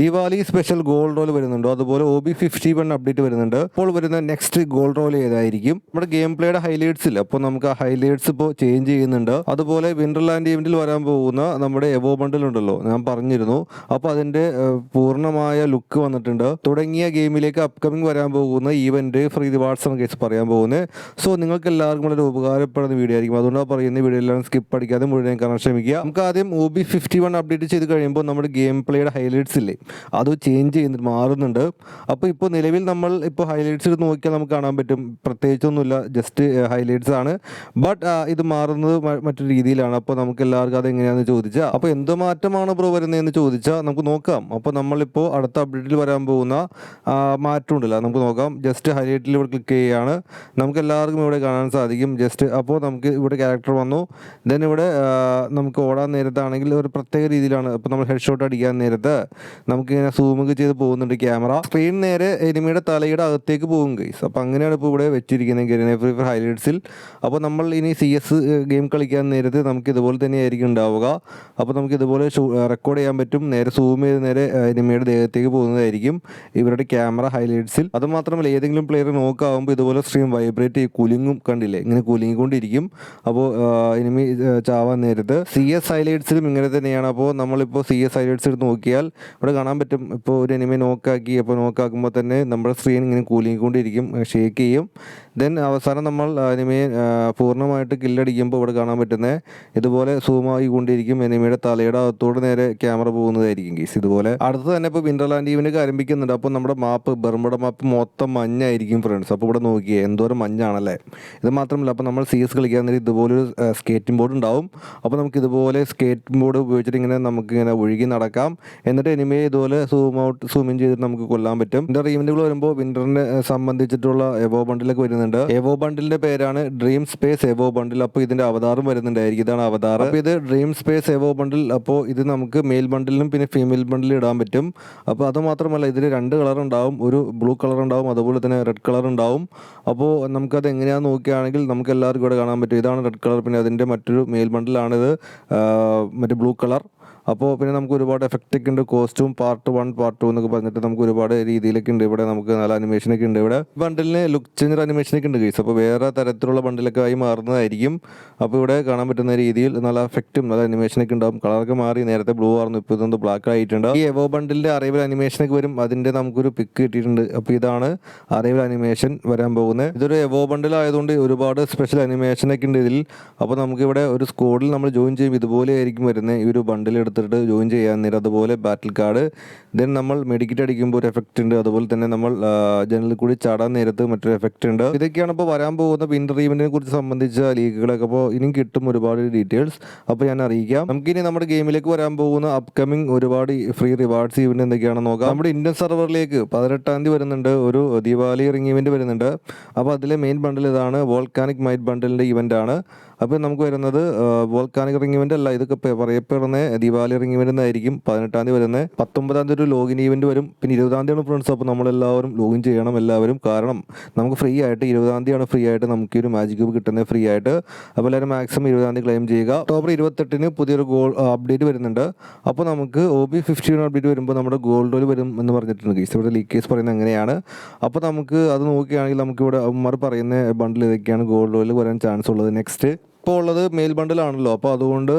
Diwali special gold roll വരുന്നുണ്ടോ. അതുപോലെ O B fifty one update വരുന്നുണ്ട്. അപ്പോൾ വരുന്ന നെക്സ്റ്റ് ഗോൾഡ് റോൾ ഏതായിരിക്കും? നമ്മുടെ ഗെയിം പ്ലേയുടെ ഹൈലൈറ്റ്സ് ഇല്ല? അപ്പോൾ നമുക്ക് ആ ഹൈലൈറ്റ്സ് ഇപ്പോൾ ചേഞ്ച് ചെയ്യുന്നുണ്ട്. അതുപോലെ വിന്റർലാൻഡ് ഇവന്റിൽ വരാൻ പോകുന്ന നമ്മുടെ എവോ ബണ്ടിൽ ഉണ്ടല്ലോ. ഞാൻ പറഞ്ഞിരുന്നു. അപ്പോൾ അതിന്റെ പൂർണമായ ലുക്ക് വന്നിട്ടുണ്ട്. തുടങ്ങിയ ഗെയിമിലേക്ക് അപ്കമിംഗ് വരാൻ പോകുന്ന ഈവന്റ് ഫ്രീ റിവാർഡ്സ് എന്ന കേസ് പറയാൻ പോകുന്നത്. സോ നിങ്ങൾക്ക് എല്ലാവർക്കും വളരെ ഉപകാരപ്പെടുന്ന വീഡിയോ ആയിരിക്കും. അതുകൊണ്ടാണ് പറയുന്ന വീഡിയോ എല്ലാം സ്കിപ്പ് അടിക്കാതെ മുഴുവൻ കാണാൻ ശ്രമിക്കുക. നമുക്ക് ആദ്യം O B fifty one update ചെയ്ത് കഴിയുമ്പോൾ നമ്മുടെ ഗെയിം പ്ലേയുടെ ഹൈലൈറ്റ്സ് ഇല്ലേ? അത് ചേഞ്ച് ചെയ്യുന്നുണ്ട് മാറുന്നുണ്ട്. അപ്പോൾ ഇപ്പോൾ നിലവിൽ നമ്മൾ ഇപ്പോൾ ഹൈലൈറ്റ്സ് എടുത്ത് നോക്കിയാൽ നമുക്ക് കാണാൻ പറ്റും. പ്രത്യേകിച്ചൊന്നുമില്ല ജസ്റ്റ് ഹൈലൈറ്റ്സ് ആണ്. ബട്ട് ഇത് മാറുന്നത് മറ്റൊരു രീതിയിലാണ്. അപ്പോൾ നമുക്ക് എല്ലാവർക്കും അത് എങ്ങനെയാണെന്ന് ചോദിച്ചാൽ അപ്പോൾ എന്ത് മാറ്റമാണ് ബ്രോ വരുന്നതെന്ന് ചോദിച്ചാൽ നമുക്ക് നോക്കാം. അപ്പോൾ നമ്മളിപ്പോൾ അടുത്ത അപ്ഡേറ്റിൽ വരാൻ പോകുന്ന ആ, മാറ്റം ഉണ്ടല്ലോ നമുക്ക് നോക്കാം. ജസ്റ്റ് ഹൈലൈറ്റിൽ ഇവിടെ ക്ലിക്ക് ചെയ്യുകയാണ്. നമുക്ക് എല്ലാവർക്കും ഇവിടെ കാണാൻ സാധിക്കും. ജസ്റ്റ് അപ്പോൾ നമുക്ക് ഇവിടെ ക്യാരക്ടർ വന്നു. ദെൻ ഇവിടെ നമുക്ക് ഓടാൻ നേരത്താണെങ്കിൽ ഒരു പ്രത്യേക രീതിയിലാണ്. ഇപ്പോൾ നമ്മൾ ഹെഡ് ഷോട്ട് അടിക്കാൻ നേരത്ത് നമുക്ക് ഇങ്ങനെ സൂമൊക്കെ ചെയ്ത് പോകുന്നുണ്ട് ക്യാമറ സ്ക്രീൻ നേരെ എനിമിയുടെ തലയുടെ അകത്തേക്ക് പോകും ഗൈസ് അപ്പോൾ അങ്ങനെയാണ് ഇപ്പോൾ ഇവിടെ വെച്ചിരിക്കുന്നത് ഗെരിനെ ഫ്രീ ഫയർ ഹൈലൈറ്റ്സിൽ അപ്പോൾ നമ്മൾ ഇനി സി എസ് ഗെയിം കളിക്കാൻ നേരത്തെ നമുക്ക് ഇതുപോലെ തന്നെയായിരിക്കും ഉണ്ടാവുക. അപ്പോൾ നമുക്ക് ഇതുപോലെ റെക്കോർഡ് ചെയ്യാൻ പറ്റും. നേരെ സൂം ചെയ്ത് നേരെ എനിമിയുടെ ദേഹത്തേക്ക് പോകുന്നതായിരിക്കും ഇവരുടെ ക്യാമറ ഹൈലൈറ്റ്സിൽ അതുമാത്രമല്ല ഏതെങ്കിലും പ്ലെയർ നോക്കാവുമ്പോൾ ഇതുപോലെ സ്ട്രീം വൈബ്രേറ്റ് ചെയ്യും. കുലുങ്ങും കണ്ടില്ലേ? ഇങ്ങനെ കുലുങ്ങിക്കൊണ്ടിരിക്കും. അപ്പോൾ എനിമി ചാവാൻ നേരത്ത്. സി എസ് ഹൈലൈറ്റ്സിലും ഇങ്ങനെ തന്നെയാണ്. അപ്പോൾ നമ്മളിപ്പോൾ സി എസ് ഹൈലൈറ്റ്സ് എടുത്ത് നോക്കിയാൽ ഇവിടെ കാണാൻ പറ്റും. ഇപ്പോൾ ഒരു എനിമി നോക്കാക്കി അപ്പോൾ നോക്കാക്കുമ്പോൾ തന്നെ നമ്മുടെ സ്ക്രീൻ ഇങ്ങനെ കൂലിങ്ങിക്കൊണ്ടിരിക്കും. ഷേക്ക് ചെയ്യും. ദെൻ അവസാനം നമ്മൾ എനിമയെ പൂർണമായിട്ട് കില്ലടിക്കുമ്പോൾ ഇവിടെ കാണാൻ പറ്റുന്നത് ഇതുപോലെ സൂമായി കൊണ്ടിരിക്കും എനിമയുടെ തലയുടെ അകത്തോട് നേരെ ക്യാമറ പോകുന്നതായിരിക്കും കേസ് ഇതുപോലെ അടുത്ത് തന്നെ ഇപ്പോൾ വിന്റർലാൻഡ് ഈവന്റ് ആരംഭിക്കുന്നുണ്ട്. അപ്പോൾ നമ്മുടെ മാപ്പ് ബെർമുട മാപ്പ് മൊത്തം മഞ്ഞായിരിക്കും ഫ്രണ്ട്സ് അപ്പോൾ ഇവിടെ നോക്കിയേ എന്തോരം മഞ്ഞാണല്ലേ? ഇത് മാത്രമല്ല അപ്പോൾ നമ്മൾ സി എസ് കളിക്കാൻ നേരം ഇതുപോലൊരു സ്കേറ്റിംഗ് ബോർഡ് ഉണ്ടാവും. അപ്പോൾ നമുക്ക് ഇതുപോലെ സ്കേറ്റിംഗ് ബോർഡ് ഉപയോഗിച്ചിട്ട് ഇങ്ങനെ നമുക്ക് ഇങ്ങനെ ഒഴുകി നടക്കാം. എന്നിട്ട് എനിമയെ ഇതുപോലെ സൂം ഔട്ട് സൂം ഇൻ ചെയ്തിട്ട് നമുക്ക് കൊല്ലാൻ പറ്റും. വിന്റർ ഈവന്റുകൾ വരുമ്പോൾ വിന്ററിനെ സംബന്ധിച്ചിട്ടുള്ള എബോ ബണ്ടിലൊക്കെ വരുന്നുണ്ട്. എവോ ബണ്ടിലിന്റെ പേരാണ് ഡ്രീം സ്പേസ് എവോ ബണ്ടിൽ. അപ്പോൾ ഇതിന്റെ അവതാറും വരുന്നുണ്ടായിരിക്കും. ഇതാണ് അവതാർ അപ്പോൾ ഇത് ഡ്രീം സ്പേസ് എവോ ബണ്ടിൽ. അപ്പോൾ ഇത് നമുക്ക് മെയിൽ ബണ്ടിലും പിന്നെ ഫീമെയിൽ ബണ്ടിലും ഇടാൻ പറ്റും. അപ്പോൾ അത് മാത്രമല്ല ഇതിൽ രണ്ട് കളർ ഉണ്ടാവും. ഒരു ബ്ലൂ കളർ ഉണ്ടാവും അതുപോലെ തന്നെ റെഡ് കളർ ഉണ്ടാവും. അപ്പോൾ നമുക്കത് എങ്ങനെയാണെന്ന് നോക്കുകയാണെങ്കിൽ നമുക്ക് എല്ലാവർക്കും ഇവിടെ കാണാൻ പറ്റും. ഇതാണ് റെഡ് കളർ പിന്നെ അതിന്റെ മറ്റൊരു മെയിൽ ബണ്ടിലാണിത് മറ്റേ ബ്ലൂ കളർ അപ്പോൾ പിന്നെ നമുക്ക് ഒരുപാട് എഫക്റ്റ് ഒക്കെ ഉണ്ട് കോസ്റ്റും പാർട്ട് വൺ പാർട്ട് ടു എന്നൊക്കെ പറഞ്ഞിട്ട് നമുക്ക് ഒരുപാട് രീതിയിലൊക്കെ ഉണ്ട്. ഇവിടെ നമുക്ക് നല്ല അനിമേഷനൊക്കെ ഉണ്ട്. ഇവിടെ ബണ്ടിലിന് ലുക്ക് ചേഞ്ചർ അനിമേഷനൊക്കെ ഉണ്ട് കേസ് അപ്പോൾ വേറെ തരത്തിലുള്ള ബണ്ടിലൊക്കെ ആയി മാറുന്നതായിരിക്കും. അപ്പോൾ ഇവിടെ കാണാൻ പറ്റുന്ന രീതിയിൽ നല്ല എഫക്റ്റും നല്ല അനിമേഷനൊക്കെ ഉണ്ടാവും. കളറൊക്കെ മാറി. നേരത്തെ ബ്ലൂ ആയിരുന്നു. ഇപ്പോൾ ഇതൊന്ന് ബ്ലാക്ക് ആയിട്ടുണ്ട്. ഈ എവോ ബണ്ടിലിന്റെ അനിമേഷൻ അനിമേഷനൊക്കെ വരും. അതിന്റെ നമുക്കൊരു പിക്ക് കിട്ടിയിട്ടുണ്ട്. അപ്പോൾ ഇതാണ് അറൈവൽ അനിമേഷൻ വരാൻ പോകുന്നത്. ഇതൊരു എവോ ബണ്ടിൽ ആയതുകൊണ്ട് ഒരുപാട് സ്പെഷ്യൽ അനിമേഷനൊക്കെ ഉണ്ട് ഇതിൽ. അപ്പോൾ നമുക്കിവിടെ ഒരു സ്കോഡിൽ നമ്മൾ ജോയിൻ ചെയ്യും. ഇതുപോലെ ആയിരിക്കും വരുന്നത് ഈ ഒരു ബണ്ടിൽ എടുത്തിട്ട് ജോയിൻ ചെയ്യാൻ നേരം അതുപോലെ ബാറ്റിൽ കാർഡ്. ദെൻ നമ്മൾ മെഡിക്കറ്റ് അടിക്കുമ്പോൾ ഒരു എഫക്റ്റ് ഉണ്ട്. അതുപോലെ തന്നെ നമ്മൾ ജനലിൽ കൂടി ചാടാൻ നേരത്ത് മറ്റൊരു എഫക്റ്റ് ഉണ്ട്. ഇതൊക്കെയാണ് ഇപ്പോൾ വരാൻ പോകുന്ന വിന്റർ ഈവന്റിനെ കുറിച്ച് സംബന്ധിച്ച ലീഗുകളൊക്കെ അപ്പോൾ ഇനിയും കിട്ടും ഒരുപാട് ഡീറ്റെയിൽസ്. അപ്പോൾ ഞാൻ അറിയിക്കാം. നമുക്കിനി നമ്മുടെ ഗെയിമിലേക്ക് വരാൻ പോകുന്ന അപ്കമിങ് ഒരുപാട് ഫ്രീ റിവാർഡ്സ് ഇവന്റ് എന്തൊക്കെയാണെന്ന് നോക്കാം. നമ്മുടെ ഇന്ത്യൻ സെർവറിലേക്ക് പതിനെട്ടാം തീയതി വരുന്നുണ്ട്. ഒരു ദീപാവലി റിംഗ് ഇവന്റ് വരുന്നുണ്ട്. അപ്പോൾ അതിലെ മെയിൻ ബണ്ടിൽ ഇതാണ്. വോൾക്കാനിക് മൈറ്റ് ബണ്ടിലിന്റെ ഇവന്റ് ആണ്. അപ്പോൾ നമുക്ക് വരുന്നത് വോൾക്കാനിക് റിംഗ് ഇവന്റ് അല്ല ഇതൊക്കെ പറയപ്പെടുന്ന ദീപാവലി റിംഗ് ഇവന്റ് എന്നായിരിക്കും പതിനെട്ടാം തീയതി വരുന്നത് പത്തൊമ്പതാം തീയതി ഒരു ലോഗിൻ ഇവന്റ് വരും. പിന്നെ ഇരുപതാം തീയതിയാണ് ഫ്രണ്ട്സ് അപ്പോൾ നമ്മളെല്ലാവരും ലോഗിൻ ചെയ്യണം എല്ലാവരും. കാരണം നമുക്ക് ഫ്രീ ആയിട്ട് ഇരുപതാം തീയതിയാണ് ഫ്രീ ആയിട്ട് നമുക്ക് ഒരു മാജിക് ക്യൂബ് കിട്ടുന്നത് ഫ്രീ ആയിട്ട്. അപ്പോൾ എല്ലാവരും മാക്സിമം ഇരുപതാം തീയതി ക്ലെയിം ചെയ്യുക. ഒക്ടോബർ ഇരുപത്തെട്ടിന് പുതിയൊരു ഗോൾ അപ്ഡേറ്റ് വരുന്നുണ്ട്. അപ്പോൾ നമുക്ക് ഒ ബി ഫിഫ്റ്റീൻ അപ്ഡേറ്റ് വരുമ്പോൾ നമ്മുടെ ഗോൾഡ് വരും എന്ന് പറഞ്ഞിട്ടുണ്ട് ഗീസ് ഇവിടെ ലീക്കേസ് പറയുന്നത് അങ്ങനെയാണ്. അപ്പോൾ നമുക്ക് അത് നോക്കുകയാണെങ്കിൽ നമുക്കിവിടെ ഉമ്മർ പറയുന്ന ബണ്ടിൽ ഇതൊക്കെയാണ് ഗോൾഡ് ഓയിൽ വരാൻ ചാൻസ് ഉള്ളത്. നെക്സ്റ്റ് ഇപ്പോൾ ഉള്ളത് മെയിൽ ബണ്ടിലാണല്ലോ അപ്പോൾ അതുകൊണ്ട്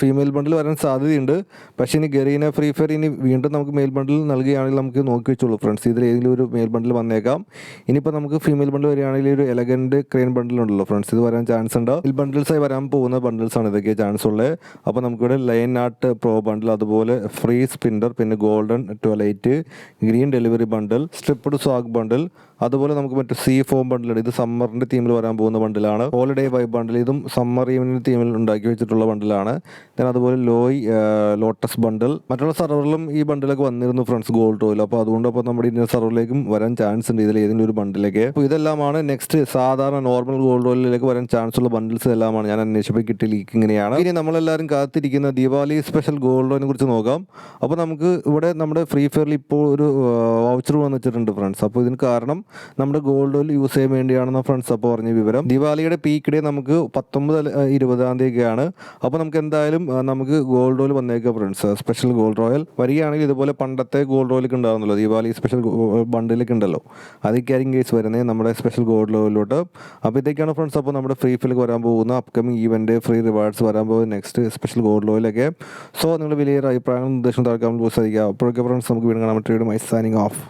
ഫീമെയിൽ ബണ്ടിൽ വരാൻ സാധ്യതയുണ്ട്. പക്ഷേ ഇനി ഗറീന ഫ്രീ ഫയർ ഇനി വീണ്ടും നമുക്ക് മെയിൽ ബണ്ടിൽ നൽകുകയാണെങ്കിൽ നമുക്ക് നോക്കി വെച്ചോളൂ ഫ്രണ്ട്സ് ഇതിൽ ഏതെങ്കിലും ഒരു മെയിൽ ബണ്ടിൽ വന്നേക്കാം. ഇനിയിപ്പോൾ നമുക്ക് ഫീമെയിൽ ബണ്ടിൽ വരികയാണെങ്കിൽ ഒരു എലഗന്റ് ക്രെയിൻ ബണ്ടിൽ ഉണ്ടല്ലോ ഫ്രണ്ട്സ് ഇത് വരാൻ ചാൻസ് ഉണ്ട്. മെയിൽ ബണ്ടിൽസ് ആയി വരാൻ പോകുന്ന ബണ്ടിൽസ് ആണ് ഇതൊക്കെ ചാൻസ് ഉള്ളത്. അപ്പോൾ നമുക്കിവിടെ ലൈൻ ആർട്ട് പ്രോ ബണ്ടിൽ അതുപോലെ ഫ്രീ സ്പിൻഡർ പിന്നെ golden twilight green delivery bundle stripped swag bundle അതുപോലെ നമുക്ക് മറ്റേ സീ ഫോം ബണ്ടിൽ ഇത് സമ്മറിന്റെ തീമിൽ വരാൻ പോകുന്ന ബണ്ടിലാണ് ഹോളിഡേ വൈബ് ബണ്ടിൽ ഇതും സമ്മർ ഈവനിങ് തീമിൽ ഉണ്ടാക്കി വെച്ചിട്ടുള്ള ബണ്ടിലാണ് ഞാൻ അതുപോലെ ലോയ് ലോട്ടസ് ബണ്ടിൽ മറ്റുള്ള സർവറിലും ഈ ബണ്ടിലൊക്കെ വന്നിരുന്നു ഫ്രണ്ട്സ് ഗോൾഡ് ഓയിൽ അപ്പോൾ അതുകൊണ്ട് അപ്പോൾ നമ്മുടെ ഇന്ത്യൻ സർവറിലേക്കും വരാൻ ചാൻസ് ഉണ്ട് ഇതിൽ ഏതെങ്കിലും ഒരു ബണ്ടിലേക്ക് അപ്പോൾ ഇതെല്ലാമാണ് നെക്സ്റ്റ് സാധാരണ നോർമൽ ഗോൾഡ് ഓയിലിലേക്ക് വരാൻ ചാൻസ് ഉള്ള ബണ്ടിൽസ് എല്ലാമാണ് ഞാൻ അന്വേഷിച്ചപ്പോൾ കിട്ടിയ ലീക്ക് ഇങ്ങനെയാണ്. ഇനി നമ്മളെല്ലാവരും കാത്തിരിക്കുന്ന ദീപാവലി സ്പെഷ്യൽ ഗോൾഡ് ഓയിനെ കുറിച്ച് നോക്കാം. അപ്പോൾ നമുക്ക് ഇവിടെ നമ്മുടെ ഫ്രീ ഫയറിൽ ഇപ്പോൾ ഒരു വൗച്ചർ വന്നിട്ടുണ്ട് ഫ്രണ്ട്സ് അപ്പോൾ ഇതിന് കാരണം നമ്മുടെ ഗോൾഡ് ഓയിൽ യൂസ് ചെയ്യാൻ വേണ്ടിയാണെന്ന് ഫ്രണ്ട്സ് അപ്പോൾ പറഞ്ഞ വിവരം. ദിവാലിയുടെ പീക്ക് ഡേ നമുക്ക് പത്തൊമ്പത് ഇരുപതാം തീയതിയൊക്കെയാണ്. അപ്പോൾ നമുക്ക് എന്തായാലും നമുക്ക് ഗോൾഡ് ഓയിൽ വന്നേക്കാം ഫ്രണ്ട്സ് സ്പെഷ്യൽ ഗോൾഡ് റോയൽ വരികയാണെങ്കിൽ ഇതുപോലെ പണ്ടത്തെ ഗോൾഡ് ഓയിലൊക്കെ ഉണ്ടാകുന്നല്ലോ ദീപാവലി സ്പെഷ്യൽ ബണ്ടിലൊക്കെ ഉണ്ടല്ലോ. അതൊക്കെ ആയിരിക്കും കേസ് വരുന്നത് നമ്മുടെ സ്പെഷ്യൽ ഗോൾഡ് ഓയിലോട്ട് അപ്പോൾ ഇതൊക്കെയാണ് ഫ്രണ്ട്സ് അപ്പോൾ നമ്മുടെ ഫ്രീ ഫിൽ വരാൻ പോകുന്ന അപ്കമിങ് ഈവന്റ് ഫ്രീ റിവാർഡ്സ് വരാൻ പോകുന്ന നെക്സ്റ്റ് സ്പെഷ്യൽ ഗോൾഡ് ഓയിലൊക്കെ സോ നിങ്ങൾ വലിയ അഭിപ്രായങ്ങളും നിർദ്ദേശം താഴ്ക്കാൻ സാധിക്കുക അപ്പോഴൊക്കെ ഫ്രണ്ട്സ് നമുക്ക് വീണ്ടും കാണാൻ പറ്റിയ മൈ സാനിങ് ഓഫ്